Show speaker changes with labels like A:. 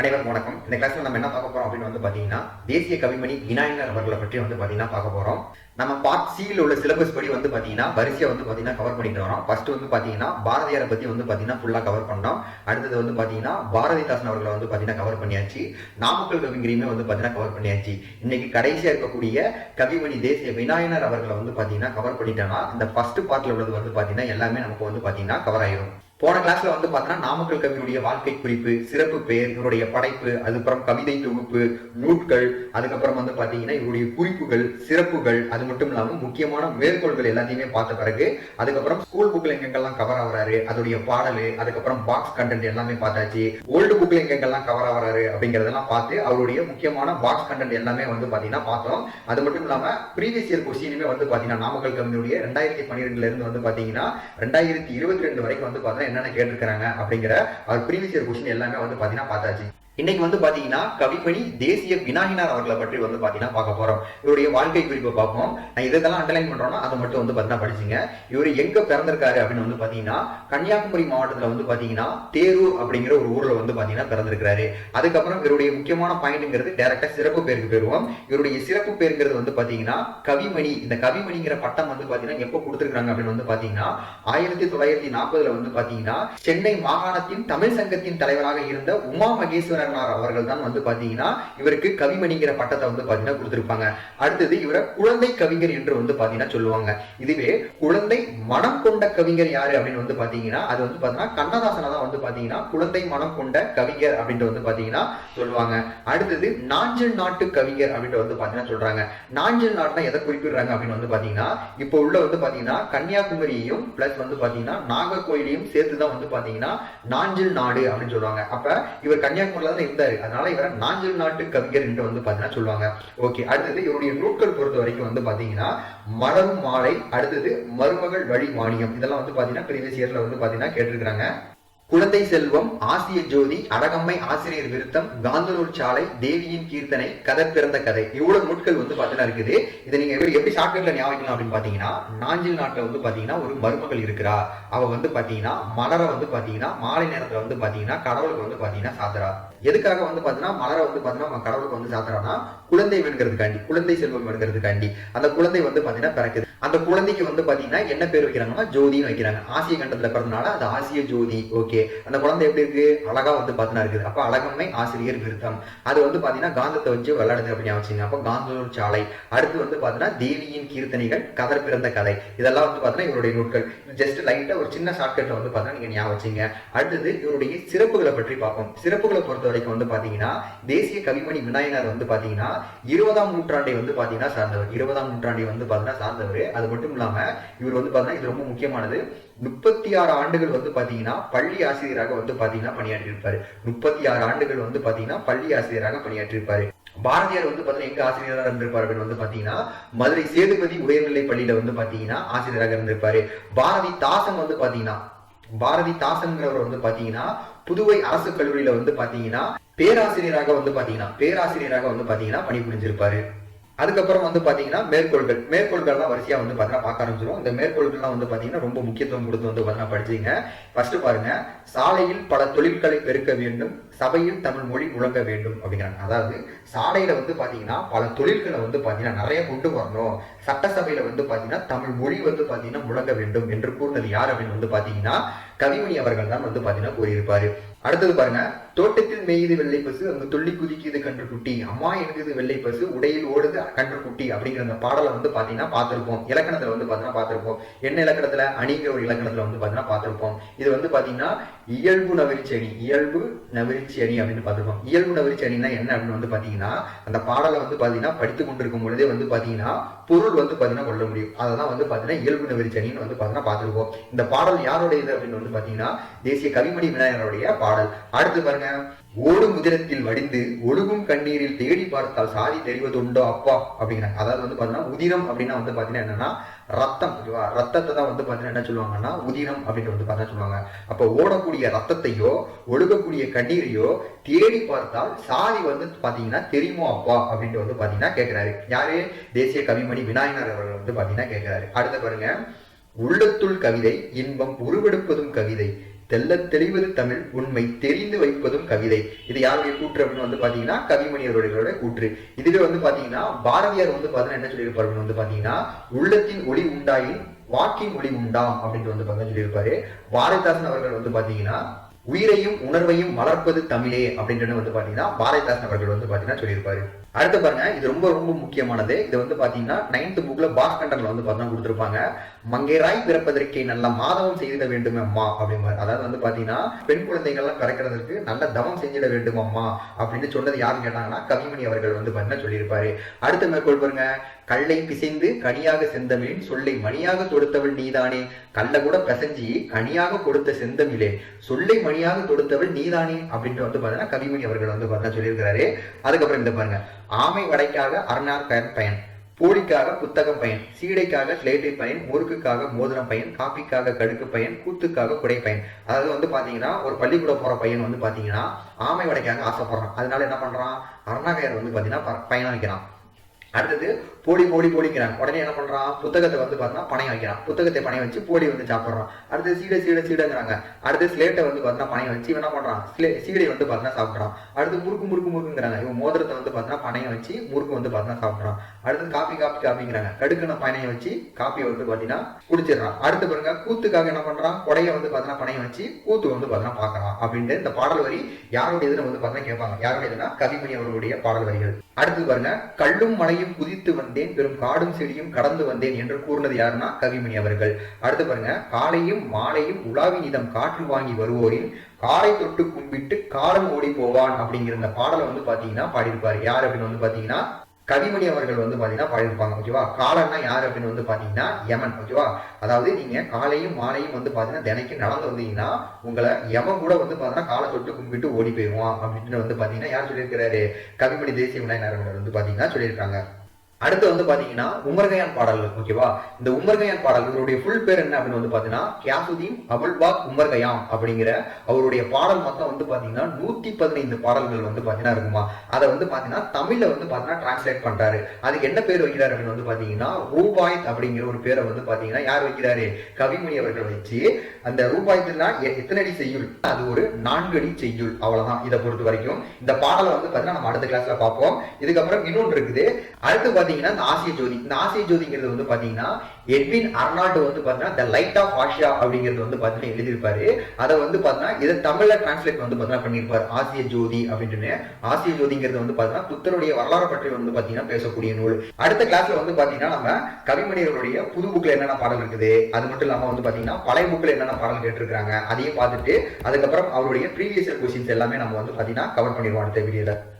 A: அனைவருக்கும் வணக்கம். இந்த கிளாஸ்ல நம்ம என்ன பார்க்க போறோம் அப்படின்னு வந்து பாத்தீங்கன்னா தேசிய கவிமணி விநாயகர் அவர்களை பற்றி வந்து பாத்தீங்கன்னா பார்க்க போறோம். நம்ம பார்ட் சியில் உள்ள சிலபஸ் படி வந்து பாத்தீங்கன்னா வரிசையா வந்து பாத்தீங்கன்னா கவர் பண்ணிட்டு வரோம். ஃபர்ஸ்ட் வந்து பாத்தீங்கன்னா பாரதியாரை பத்தி வந்து பாத்தீங்கன்னா ஃபுல்லா கவர் பண்ணோம். அடுத்தது வந்து பாத்தீங்கன்னா பாரதிதாசன் அவர்களை வந்து பாத்தீங்கன்னா கவர் பண்ணியாச்சு. நாமக்கல் கவிஞரையுமே வந்து பாத்தீங்கன்னா கவர் பண்ணியாச்சு. இன்னைக்கு கடைசியா இருக்கக்கூடிய கவிமணி தேசிய விநாயகர் அவர்களை வந்து பாத்தீங்கன்னா கவர் பண்ணிட்டோம்னா இந்த ஃபர்ஸ்ட் பார்ட்ல உள்ளது வந்து பாத்தீங்கன்னா எல்லாமே நமக்கு வந்து பாத்தீங்கன்னா கவர் ஆயிரும். போன கிளாஸ்ல வந்து பார்த்தீங்கன்னா நாமக்கல் கவியுடைய வாழ்க்கை குறிப்பு சிறப்பு பெயர் இவருடைய படைப்பு அதுக்கப்புறம் கவிதை தொகுப்பு நூட்கள் அதுக்கப்புறம் வந்து பாத்தீங்கன்னா இவருடைய குறிப்புகள் சிறப்புகள் அது மட்டும் இல்லாம முக்கியமான மேற்கோள்கள் எல்லாத்தையுமே பார்த்த பிறகு அதுக்கப்புறம் ஸ்கூல் புக்ல எங்கெங்கெல்லாம் கவர் ஆகிறாரு அதோடைய பாடல் அதுக்கப்புறம் பாக்ஸ் கண்டென்ட் எல்லாமே பார்த்தாச்சு ஓல்டு புக்ல எங்கெங்கெல்லாம் கவர் ஆகிறாரு அப்படிங்கறதெல்லாம் பார்த்து அவருடைய முக்கியமான பாக்ஸ் கண்டென்ட் எல்லாமே வந்து பாத்தீங்கன்னா பார்த்தோம். அது மட்டும் இல்லாம ப்ரீவியஸ் இயர் கொஸ்டினுமே வந்து பாத்தீங்கன்னா நாமக்கல் கவிஞருடைய ரெண்டாயிரத்தி பன்னிரெண்டுல இருந்து வந்து பாத்தீங்கன்னா ரெண்டாயிரத்தி இருபத்தி ரெண்டு வரைக்கும் வந்து பாத்தீங்கன்னா என்னென்ன கேட்டிருக்கிறாங்க அப்படிங்கிற அவர் ப்ரீவியஸ் இயர் கொஸ்டின் எல்லாமே வந்து பாத்தீங்கன்னா பார்த்தாச்சு. இன்னைக்கு வந்து பாத்தீங்கன்னா கவிப்பணி தேசிய விநாயகனார் அவர்களை பற்றி வந்து பாத்தீங்கன்னா பார்க்க போறோம் இவருடைய வாழ்க்கை குறிப்பை பார்ப்போம் நான் இதெல்லாம் அண்டர்லைன் பண்றோம்னா அதை மட்டும் வந்து பாத்தீங்கன்னா படிச்சுங்க இவர் எங்க பிறந்திருக்காரு அப்படின்னு வந்து பாத்தீங்கன்னா கன்னியாகுமரி மாவட்டத்துல வந்து பாத்தீங்கன்னா தேரூர் அப்படிங்கிற ஒரு ஊர்ல வந்து பாத்தீங்கன்னா பிறந்திருக்காரு அதுக்கப்புறம் இவருடைய முக்கியமான பாயிண்ட்ங்கிறது டைரக்டா சிறப்பு பேருக்கு பெறுவோம் இவருடைய சிறப்பு பேருங்கிறது வந்து பாத்தீங்கன்னா கவிமணி இந்த கவிமணிங்கிற பட்டம் வந்து பாத்தீங்கன்னா எப்போ கொடுத்துருக்காங்க அப்படின்னு வந்து பாத்தீங்கன்னா ஆயிரத்தி தொள்ளாயிரத்தி நாற்பதுல வந்து பாத்தீங்கன்னா சென்னை மாகாணத்தின் தமிழ் சங்கத்தின் தலைவராக இருந்த உமா மகேஸ்வரன் மகேஸ்வரனார் அவர்கள் தான் வந்து பாத்தீங்கன்னா இவருக்கு கவிமணிங்கிற பட்டத்தை வந்து பாத்தீங்கன்னா கொடுத்திருப்பாங்க. அடுத்தது இவரை குழந்தை கவிஞர் என்று வந்து பாத்தீங்கன்னா சொல்லுவாங்க. இதுவே குழந்தை மனம் கொண்ட கவிஞர் யாரு அப்படின்னு வந்து பாத்தீங்கன்னா அது வந்து பாத்தீங்கன்னா கண்ணதாசனை தான் வந்து பாத்தீங்கன்னா குழந்தை மனம் கொண்ட கவிஞர் அப்படின்ட்டு வந்து பாத்தீங்கன்னா சொல்லுவாங்க. அடுத்தது நாஞ்சல் நாட்டு கவிஞர் அப்படின்ட்டு வந்து பாத்தீங்கன்னா சொல்றாங்க. நாஞ்சல் நாட்டுனா எதை குறிப்பிடுறாங்க அப்படின்னு வந்து பாத்தீங்கன்னா இப்போ உள்ள வந்து பாத்தீங்கன்னா கன்னியாகுமரியையும் பிளஸ் வந்து பாத்தீங்கன்னா நாகர்கோயிலையும் சேர்த்து தான் வந்து பாத்தீங்கன்னா நாஞ்சில் நாடு அப்படின்னு சொல்லுவாங்க. அப்ப இவர் கன்னியாகுமரியில வந்து இருந்தாரு. அதனால இவரை நாஞ்சில் நாட்டு கவிஞர் என்று வந்து பாத்தீங்கன்னா சொல்லுவாங்க. ஓகே அடுத்தது இவருடைய நூட்கள் பொறுத்த வரைக்கும் வந்து பாத்தீங்கன்னா மலரும் மாலை அடுத்தது மருமகள் வழி மானியம். இதெல்லாம் வந்து பாத்தீங்கன்னா பிரிவியஸ் இயர்ல வந்து பாத்தீங்கன்னா கேட்டிருக்கிறாங்க. குழந்தை செல்வம் ஆசிய ஜோதி அடகம்மை ஆசிரியர் விருத்தம் காந்தனூர் சாலை தேவியின் கீர்த்தனை கதை பிறந்த கதை. இவ்வளவு நூட்கள் வந்து பாத்தீங்கன்னா இருக்குது. இதை நீங்க எப்படி எப்படி ஷார்ட்கட்ல ஞாபகம் அப்படின்னு பாத்தீங்கன்னா நாஞ்சில் நாட்டுல வந்து பாத்தீங்கன்னா ஒரு மருமகள் இருக்கிறா. அவ வந்து பாத்தீங்கன்னா மலரை வந்து பாத்தீங்கன்னா மாலை நேரத்துல வந்து பாத்தீங்கன்னா கடவுளுக்கு வந்து பாத்தீங்கன்னா சாத்துறா. எதுக்காக வந்து பாத்தீங்கன்னா மலரை வந்து பாத்தீங்கன்னா கடவுளுக்கு வந்து சாத்துறான்னா குழந்தை வேணுங்கிறதுக்காண்டி குழந்தை செல்வம் வேணுங்கிறதுக்காண்டி. அந்த குழந்தை வந்து பாத்தீங்கன்னா பிறக்குது. அந்த குழந்தைக்கு வந்து பாத்தீங்கன்னா என்ன பேர் வைக்கிறாங்கன்னா ஜோதின்னு வைக்கிறாங்க. ஆசிய கண்டத்துல பிறந்தனால அது ஆசிய ஜோதி ஓகே அந்த குழந்தை எப்படி இருக்கு? அழகா வந்து பாத்தீங்கன்னா இருக்குது. அப்போ அழகம்மை ஆசிரியர் விருத்தம். அது வந்து பாத்தீங்கன்னா காந்தத்தை வச்சு விளையாடுது அப்படின்னு வச்சுங்க அப்போ காந்தூர் சாலை. அடுத்து வந்து பாத்தீங்கன்னா தேவியின் கீர்த்தனைகள் கதர் பிறந்த கதை. இதெல்லாம் வந்து பாத்தீங்கன்னா இவருடைய நூட்கள் ஜஸ்ட் லைட்டாக ஒரு சின்ன ஷார்ட்கட்ல வந்து பார்த்தீங்கன்னா நீங்கள் ஞாபகம் வச்சுங்க அடுத்தது இவருடைய சிறப்புகளை பற்றி பார்ப்போம். சிறப்புகளை பொறுத்த வரைக்கும் வந்து பாத்தீங்கன்னா தேசிய கவிமணி விநாயகர் வந்து பாத்தீங்கன்னா இருபதாம் நூற்றாண்டை வந்து பாத்தீங்கன்னா சார்ந்தவர். இருபதாம் நூற்றாண்டை வந்து பாத்தீங்கன்னா சார்ந்தவர். அது மட்டும் இல்லாம இவர் வந்து பாத்தீங்கன்னா இது ரொம்ப முக்கியமானது. முப்பத்தி ஆறு ஆண்டுகள் வந்து பாத்தீங்கன்னா பள்ளி ஆசிரியராக வந்து பாத்தீங்கன்னா பணியாற்றியிருப்பாரு. முப்பத்தி ஆறு ஆண்டுகள் வந்து பாத்தீங்கன்னா பள்ளி ஆசிரியராக பணியாற்றியிருப்பாரு. பாரதியார் வந்து பாத்தீங்கன்னா எங்க ஆசிரியராக இருந்திருப்பார் அப்படின்னு வந்து பாத்தீங்கன்னா மதுரை சேதுபதி உயர்நிலை பள்ளியில வந்து பாத்தீங்கன்னா ஆசிரியராக இருந்திருப்பாரு. பாரதி தாசன் வந்து பாத்தீங்கன்னா பாரதி தாசன்கிறவர் வந்து பாத்தீங்கன்னா புதுவை அரசு கல்லூரியில வந்து பாத்தீங்கன்னா பேராசிரியராக வந்து பாத்தீங்கன்னா பேராசிரியராக வந்து பாத்தீங்கன்னா பணிபுரிஞ்சிருப்பாரு. அதுக்கப்புறம் வந்து பார்த்தீங்கன்னா மேற்கோள்கள் மேற்கோள்கள்லாம் வரிசையாக வந்து பார்த்தீங்கன்னா பார்க்க ஆரம்பிச்சிடும் இந்த மேற்கோள்கள்லாம் வந்து பார்த்தீங்கன்னா ரொம்ப முக்கியத்துவம் கொடுத்து வந்து பார்த்தீங்கன்னா படிச்சீங்க ஃபர்ஸ்ட் பாருங்க சாலையில் பல தொழில்களை பெருக்க வேண்டும் சபையில் தமிழ் மொழி முழங்க வேண்டும் அப்படிங்கிறாங்க அதாவது சாலையில வந்து பார்த்தீங்கன்னா பல தொழில்களை வந்து பார்த்தீங்கன்னா நிறைய கொண்டு வரணும் சட்டசபையில வந்து பார்த்தீங்கன்னா தமிழ் மொழி வந்து பார்த்தீங்கன்னா முழங்க வேண்டும் என்று கூறினது யார் அப்படின்னு வந்து பார்த்தீங்கன்னா கவிமணி அவர்கள் தான் வந்து பார்த்தீங்கன்னா கூறியிருப்பாரு அடுத்தது பாருங்க தோட்டத்தில் மேயுது வெள்ளை பசு அங்கு துள்ளி குதிக்குது கன்று குட்டி. அம்மா எங்குது வெள்ளை பசு உடையில் ஓடுது கன்று குட்டி அப்படிங்கிற அந்த பாடலை வந்து பாத்தீங்கன்னா பார்த்திருப்போம். இலக்கணத்துல வந்து பாத்தீங்கன்னா பார்த்திருப்போம். என்ன இலக்கணத்துல? அணிங்கிற ஒரு இலக்கணத்துல வந்து பாத்தீங்கன்னா பார்த்திருப்போம். இது வந்து பாத்தீங்கன்னா இயல்பு நவிர்ச்சி அணி இயல்பு நவிர்ச்சி அணி அப்படின்னு பார்த்திருப்போம். இயல்பு நவிர்ச்சி அணினா என்ன அப்படின்னு வந்து பாத்தீங்கன்னா அந்த பாடலை வந்து பாத்தீங்கன்னா படித்து கொண்டிருக்கும் பொழுதே வந்து பாத்தீங்கன்னா பொருள் வந்து பாத்தீங்கன்னா கொள்ள முடியும். அதெல்லாம் வந்து பாத்தீங்கன்னா இயல்பு நவிர்ச்சி அணின்னு வந்து பாத்தீங்கன்னா பார்த்திருப்போம். இந்த பாடல் யாருடைய இது அப்படின்னு வந்து பாத்தீங்கன்னா தேசிய கவிமணி விநாயகருடைய பாடல். அடுத்து பாருங்க. ஓடும் உதிரத்தில் வடிந்து ஒழுகும் கண்ணீரில் தேடி பார்த்தால் சாதி தெரிவதுண்டோ அப்பா அப்படிங்கிறாங்க அதாவது வந்து பாத்தீங்கன்னா உதிரம் அப்படின்னா வந்து பாத்தீங்கன்னா என்னன்னா ரத்தம் ஓகேவா ரத்தத்தை தான் வந்து பாத்தீங்கன்னா என்ன சொல்லுவாங்கன்னா உதிரம் அப்படின்னு வந்து பார்த்தா சொல்லுவாங்க. அப்ப ஓடக்கூடிய ரத்தத்தையோ ஒழுகக்கூடிய கண்ணீரையோ தேடி பார்த்தால் சாதி வந்து பாத்தீங்கன்னா தெரியுமோ அப்பா அப்படின்ட்டு வந்து பாத்தீங்கன்னா கேட்கிறாரு யாரு? தேசிய கவிமணி விநாயகர் அவர்கள் வந்து பாத்தீங்கன்னா கேட்கிறாரு அடுத்த பாருங்க. உள்ளத்துள் கவிதை இன்பம் உருவெடுப்பதும் கவிதை. தெல்ல தெளிவது தமிழ் உண்மை தெரிந்து வைப்பதும் கவிதை. இது யாருடைய கூற்று அப்படின்னு வந்து பாத்தீங்கன்னா கவிமணி அவர்களுடைய கூற்று. இதுவே வந்து பாத்தீங்கன்னா பாரதியார் வந்து பாத்தீங்கன்னா என்ன சொல்லியிருப்பார் அப்படின்னு வந்து பாத்தீங்கன்னா உள்ளத்தின் ஒளி உண்டாயின் வாக்கின் ஒளி உண்டாம் அப்படின்னு வந்து பாத்தீங்கன்னா சொல்லியிருப்பாரு. பாரதிதாசன் அவர்கள் வந்து பாத்தீங்கன்னா உயிரையும் உணர்வையும் வளர்ப்பது தமிழே அப்படின்றது வந்து பாத்தீங்கன்னா பாரதிதாசன் அவர்கள் வந்து பாத்தீங்கன்னா சொல்லியிருப்பாரு. அடுத்து பாருங்க இது ரொம்ப ரொம்ப முக்கியமானது. இது வந்து பாத்தீங்கன்னா நைன்த் புக்ல பாஸ்கண்டன்ல வந்து பாத்தீங்கன்னா கொடுத்துருப்பாங்க. மங்கையராய் பிறப்பதற்கே நல்ல மாதவம் செய்திட வேண்டும் அம்மா அப்படிம்பாரு. அதாவது வந்து பாத்தீங்கன்னா பெண் குழந்தைகள்லாம் பிறக்கிறதுக்கு நல்ல தவம் செஞ்சிட வேண்டும் அம்மா அப்படின்னு சொன்னது யாருன்னு கேட்டாங்கன்னா கவிமணி அவர்கள் வந்து பாத்தீங்கன்னா சொல்லியிருப்பாரு. அடுத்த மேற்கொள் பாருங்க? கல்லை பிசைந்து கனியாக செந்தமிழின் சொல்லை மணியாக தொடுத்தவள் நீதானே? கல்லை கூட பிசைஞ்சி கனியாக கொடுத்த செந்தமிழே. சொல்லை மணியாக தொடுத்தவள் நீதானே? அப்படின்ட்டு வந்து பாத்தீங்கன்னா கவிமணி அவர்கள் வந்து பாத்தீங்கன்னா சொல்லியிருக்கிறாரு. அதுக்கப்புறம் இந்த பாருங்க ஆமை வடைக்காக அரணார் பயன் போலிக்காக புத்தகம் பயன் சீடைக்காக ஸ்லேட்டை பயன் முறுக்குக்காக மோதிரம் பயன் காப்பிக்காக கடுக்கு பயன் கூத்துக்காக குடை பயன். அதாவது வந்து பாத்தீங்கன்னா ஒரு பள்ளிக்கூடம் போற பையன் வந்து பாத்தீங்கன்னா ஆமை வடைக்காக ஆசைப்படுறான். அதனால என்ன பண்றான்? அருணாகையர் வந்து பாத்தீங்கன்னா ப- பயணம் வைக்கிறான் அடுத்தது போடி போடி போடிங்கிறான் உடனே என்ன பண்றான்? புத்தகத்தை வந்து பார்த்தா பணையம் வைக்கிறான். புத்தகத்தை பணையம் வச்சு போடி வந்து சாப்பிட்றான். அடுத்து சீடை சீடை சீடைங்கிறாங்க. அடுத்து ஸ்லேட்டை வந்து பார்த்தா பணையம் வச்சு இவன் என்ன பண்றான்? ஸ்லே சீடை வந்து பார்த்தீங்கன்னா சாப்பிட்றான். அடுத்து முறுக்கு முறுக்கு முறுக்குங்கிறாங்க. இவன் மோதிரத்தை வந்து பார்த்தா பணையம் வச்சு முறுக்கு வந்து பார்த்தீங்கன்னா சாப்பிட்றான். அடுத்து காப்பி காப்பி காப்பிங்கிறாங்க. கடுக்குன பணையம் வச்சு காப்பியை வந்து பார்த்தீங்கன்னா குடிச்சிடுறான். அடுத்து பாருங்க கூத்துக்காக என்ன பண்றான்? கொடையை வந்து பார்த்தீங்கன்னா பணையம் வச்சு கூத்து வந்து பார்த்தீங்கன்னா பார்க்கறான். அப்படின்ட்டு இந்த பாடல் வரி யாருடைய இதுன்னு வந்து பார்த்தீங்கன்னா கேட்பாங்க. யாருடைய இதுனா கவிமணி அவர்களுடைய பாடல் வரிகள். அடுத்து பாருங்க கல்லும் மலையும் குதித்து வந்தேன் பெரும் காடும் செடியும் கடந்து வந்தேன் என்று கூறினது யாருன்னா கவிமணி அவர்கள். அடுத்து பாருங்க காலையும் மாலையும் உலாவி நிதம் காற்று வாங்கி வருவோரின் காலை தொட்டு கும்பிட்டு காலம் ஓடி போவான் அப்படிங்கிற இந்த பாடலை வந்து பாத்தீங்கன்னா பாடியிருப்பாரு. யார் அப்படின்னு வந்து பாத்தீங்கன்னா கவிமணி அவர்கள் வந்து பாத்தீங்கன்னா பாடியிருப்பாங்க ஓகேவா காலன்னா யார் அப்படின்னு வந்து பாத்தீங்கன்னா யமன் ஓகேவா அதாவது நீங்க காலையும் மாலையும் வந்து பாத்தீங்கன்னா தினைக்கும் நடந்து வந்தீங்கன்னா உங்களை யமன் கூட வந்து பாத்தீங்கன்னா காலை தொட்டு கும்பிட்டு ஓடி போயிடுவான் அப்படின்னு வந்து பாத்தீங்கன்னா யார் சொல்லியிருக்கிறாரு? கவிமணி தேசிய விநாயகர் வந்து பாத்தீங்கன்னா சொல்லியிருக்காங்க. அடுத்து வந்து பாத்தீங்கன்னா உமர்கயான் பாடல்கள் ஓகேவா இந்த உமர்கயான் பாடல் இவருடைய ஃபுல் பேர் என்ன அப்படின்னு வந்து பாத்தீங்கன்னா கியாசுதீன் அபுல்பாக் உமர்கயாம் அப்படிங்கிற அவருடைய பாடல் மொத்தம் வந்து பாத்தீங்கன்னா நூத்தி பதினைந்து பாடல்கள் வந்து பாத்தீங்கன்னா இருக்குமா? அதை வந்து பாத்தீங்கன்னா தமிழ்ல வந்து பாத்தீங்கன்னா டிரான்ஸ்லேட் பண்றாரு. அதுக்கு என்ன பேர் வைக்கிறாரு அப்படின்னு வந்து பாத்தீங்கன்னா ரூபாய் அப்படிங்கிற ஒரு பேரை வந்து பாத்தீங்கன்னா யார் வைக்கிறாரு? கவிமணி அவர்கள் வச்சு அந்த ரூபாய்த்துனா எ- எத்தனை அடி செய்யுள்? அது ஒரு நான்கு அடி செய்யுள் அவ்வளவுதான் இதை பொறுத்த வரைக்கும். இந்த பாடலை வந்து பாத்தீங்கன்னா நம்ம அடுத்த கிளாஸ்ல பார்ப்போம். இதுக்கப்புறம் இன்னொன்று இருக்குது. அடுத்து பார்த்தீங்கன்னா இந்த ஆசிய ஜோதி இந்த ஆசிய ஜோதிங்கிறது வந்து பாத்தீங்கன்னா எட்வின் அர்னால்டு வந்து பாத்தீங்கன்னா த லைட் ஆஃப் ஆசியா அப்படிங்கிறது வந்து பாத்தீங்கன்னா எழுதியிருப்பாரு. அதை வந்து பாத்தீங்கன்னா இதை தமிழில் டிரான்ஸ்லேட் வந்து பாத்தீங்கன்னா பண்ணியிருப்பார். ஆசிய ஜோதி அப்படின்னு ஆசிய ஜோதிங்கிறது வந்து பாத்தீங்கன்னா புத்தருடைய வரலாறு பற்றி வந்து பாத்தீங்கன்னா பேசக்கூடிய நூல். அடுத்த கிளாஸ்ல வந்து பாத்தீங்கன்னா நம்ம கவிமணிகளுடைய புது புக்கில் என்னென்ன பாடல் இருக்குது? அது மட்டும் இல்லாம வந்து பாத்தீங்கன்னா பழைய புக்கில் என்னென்ன பாடல் கேட்டிருக்காங்க அதையும் பார்த்துட்டு அதுக்கப்புறம் அவருடைய ப்ரீவியஸ் கொஸ்டின்ஸ் எல்லாமே நம்ம வந்து பார்த்தீங்கன்னா கவர் பண்ணிடுவோம் அடுத்த வீடியோவில்